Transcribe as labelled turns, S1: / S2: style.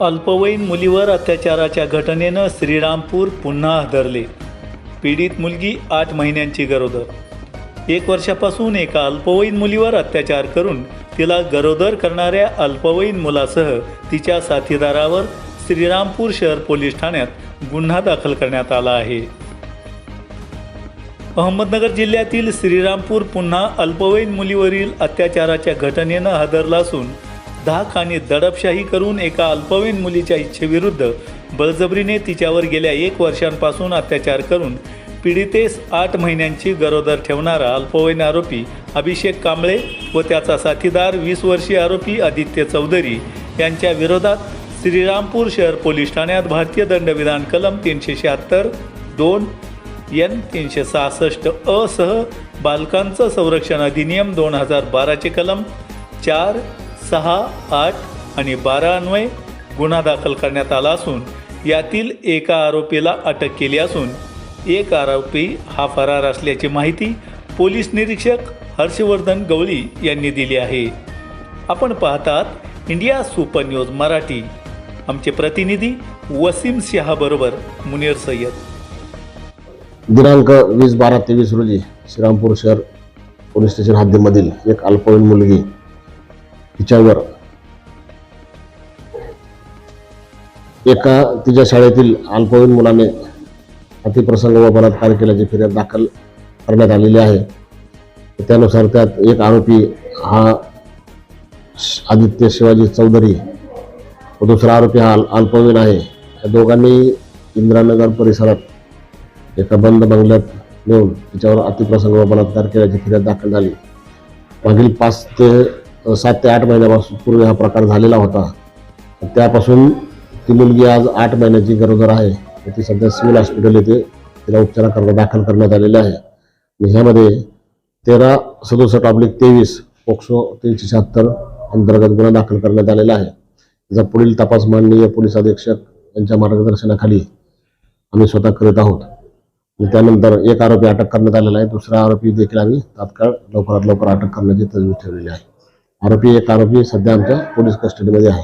S1: अल्पवयीन मुलीवर अत्याचाराच्या घटनेनं श्रीरामपूर पुन्हा हादरले. पीडित मुलगी आठ महिन्यांची गरोदर. एक वर्षापासून एका अल्पवयीन मुलीवर अत्याचार करून तिला गरोदर करणाऱ्या अल्पवयीन मुलासह तिच्या साथीदारावर श्रीरामपूर शहर पोलीस ठाण्यात गुन्हा दाखल करण्यात आला आहे. अहमदनगर जिल्ह्यातील श्रीरामपूर पुन्हा अल्पवयीन मुलीवरील अत्याचाराच्या घटनेनं हादरला असून धाक आणि दडपशाही करून एका अल्पवयीन मुलीच्या इच्छेविरुद्ध बळजबरीने तिच्यावर गेल्या एक वर्षांपासून अत्याचार करून पीडितेस आठ महिन्यांची गरोदर ठेवणारा अल्पवयीन आरोपी अभिषेक कांबळे व त्याचा साथीदार वीस वर्षीय आरोपी आदित्य चौधरी यांच्या विरोधात श्रीरामपूर शहर पोलीस ठाण्यात भारतीय दंडविधान कलम तीनशे शहात्तर दोन एन तीनशे सहासष्ट अ सह बालकांचं संरक्षण अधिनियम दोन हजार बाराचे कलम चार सहा आठ आणि बारा अन्वये गुन्हा दाखल करण्यात आला असून यातील एका आरोपीला अटक केली असून एक आरोपी हा फरार असल्याची माहिती पोलीस निरीक्षक हर्षवर्धन गवळी यांनी दिली आहे. आपण पाहतात इंडिया सुपर न्यूज मराठी. आमचे प्रतिनिधी वसीम शहाबरोबर मुनीर सय्यद.
S2: दिनांक वीस बारा तेवीस रोजी श्रीरामपूर शहर पोलीस स्टेशन हद्दीमधील एक अल्पवयीन मुलगी तिच्यावर एका तिच्या शाळेतील अल्पवयीन मुलाने अतिप्रसंग व बलात्कार केल्याची फिर्याद दाखल करण्यात आलेली आहे. त्यानुसार त्यात एक आरोपी हा आदित्य शिवाजी चौधरी व दुसरा आरोपी हा अल्पवयीन आहे. या दोघांनी इंदिरानगर परिसरात एका बंद बंगल्यात नेऊन तिच्यावर अतिप्रसंग व बलात्कार केल्याची फिर्याद दाखल झाली. मागील पाच ते सात ते आठ महिन्यापासून पूर्वी हा प्रकार झालेला होता. त्यापासून ती मुलगी आज आठ महिन्याची गरोदर आहे. ती सध्या सिव्हिल हॉस्पिटल येथे तिला उपचाराकरता दाखल करण्यात आलेले आहे. ह्यामध्ये तेरा सदुसष्ट ऑब्लिक तेवीस पोक्सो तीनशे शहात्तर अंतर्गत गुन्हा दाखल करण्यात आलेला आहे. त्याचा पुढील तपास माननीय पोलीस अधीक्षक यांच्या मार्गदर्शनाखाली आम्ही स्वतः करीत आहोत. आणि त्यानंतर एक आरोपी अटक करण्यात आलेला आहे. दुसरा आरोपी देखील आम्ही तात्काळ लवकरात लवकर अटक करण्याची तजवीज ठेवलेली आहे. आरोपी एक आरोपी सध्या आमच्या पोलीस कस्टडीमध्ये आहे.